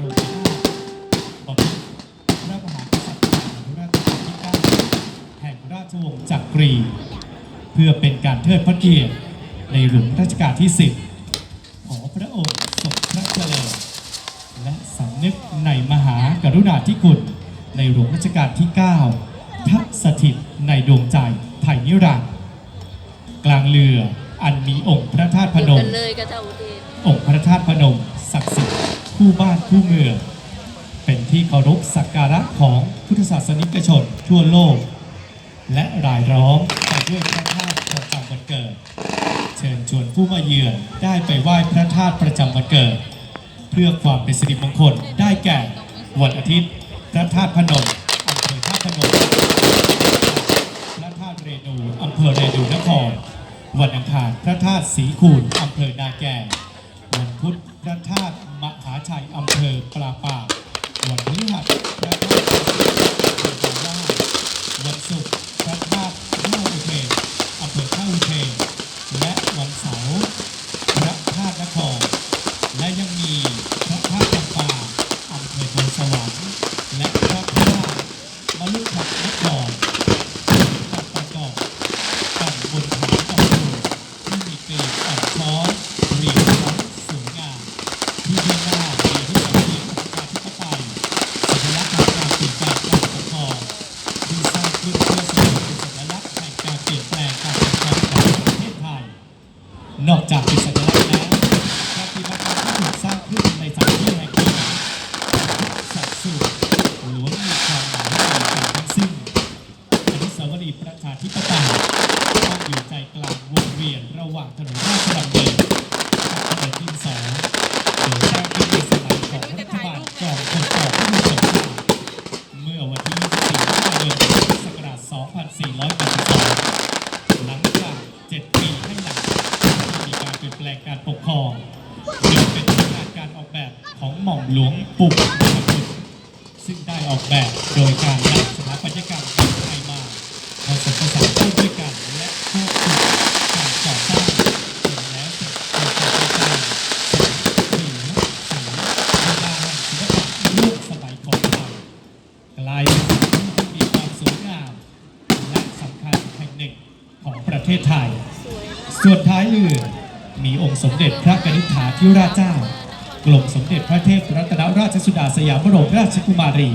รมราชบพิรพระมหากษัตริย์แห่งราชวงศ์ที่เแห่งราชวงศ์จักรี เพื่อเป็นการเทิดพระเกียรติในหลวงรัชกาลที่ 10 ขอพระองค์ทรงพระเจริญและสำนึกในมหากรุณาธิคุณในหลวงรัชกาลที่ 9 ทับสถิตในดวงใจไทยนิรันดร์กลางเรืออันมีองค์พระธาตุพนม องค์พระธาตุพนมศักดิ์สิทธิ์ คู่บ้านคู่เมือง เป็นที่เคารพสักการะของพุทธศาสนิกชนทั่วโลก และรายล้อมไปด้วยพระธาตุประจำวันเกิด เชิญชวนผู้มาเยือนได้ไปไหว้พระธาตุประจำวันเกิด เพื่อความเป็นสิริมงคลได้แก่วันอาทิตย์พระธาตุพนมอำเภอธาตุพนมพระธาตุเรนูอำเภอเรนูนครวันอังคารพระธาตุศรีคูนอำเภอนาแก่วันพุธพระธาตุมหาชัยอำเภอปลาปากวันพฤหัสพระธาตุอำเภอว่าวันศุกร์พระธาตุท่าอุเทนอำเภอท่าอุเทนและวันเสาร์พระธาตุนคร และยังมีพระธาตุจำปาอำเภอโพนสวรรค์และพระธาตุมลุกขนคร ตัดประกอบกันบนฐานออกดูที่มีกลีบอ่อนช้อนเรียงร้อยสวยงามที่เบื้องหน้ามีที่สังเกตประชาธิปไตยสัญลักษณ์แห่งการเปลี่ยนแปลงการปกครองที่สร้างขึ้นเพื่อแสดงเป็นสัญลักษณ์แห่งการเปลี่ยนแปลงการปกครองของประเทศไทย นอกจากเป็นสัญลักษณ์แล้วปฏิมากรรมที่ถูกสร้างขึ้นในสถานที่แห่งนี้สัดส่วนล้วนมีความหมายที่ดีกันทั้งสิ้นอนุสาวรีย์ประชาธิปไตยตั้งอยู่ใจกลางวงเวียนระหว่างถนนราชดำเนินกับถนนดินสอโดยสร้างขึ้นในสมัยของรัฐบาลจอมพลปพิบูลสงครามเมื่อวันที่24มิถุนายนพุทธศักราช2482 เปลี่ยนแปลงการปกครองโดยเป็นผลงานการออกแบบของหม่อมหลวงปู่พระคุณซึ่งได้ออกแบบโดยการนำสถาปัตยกรรมของไทยมาผสมผสานเข้าด้วยกันและควบคุมการก่อสร้างจนแล้วเสร็จโดยการสร้างสีผิวสีเวลาแห่งศิลปะร่วมสมัยของไทยกลายเป็นสิ่ที่มีความสวยงามและสำคัญแห่งหนึ่งของประเทศไทย ส่วนท้ายเรือ มีองค์สมเด็จพระกนิษฐาธิราชเจ้ากรมสมเด็จพระเทพรัตนราชสุดาสยามบรมราชกุมารี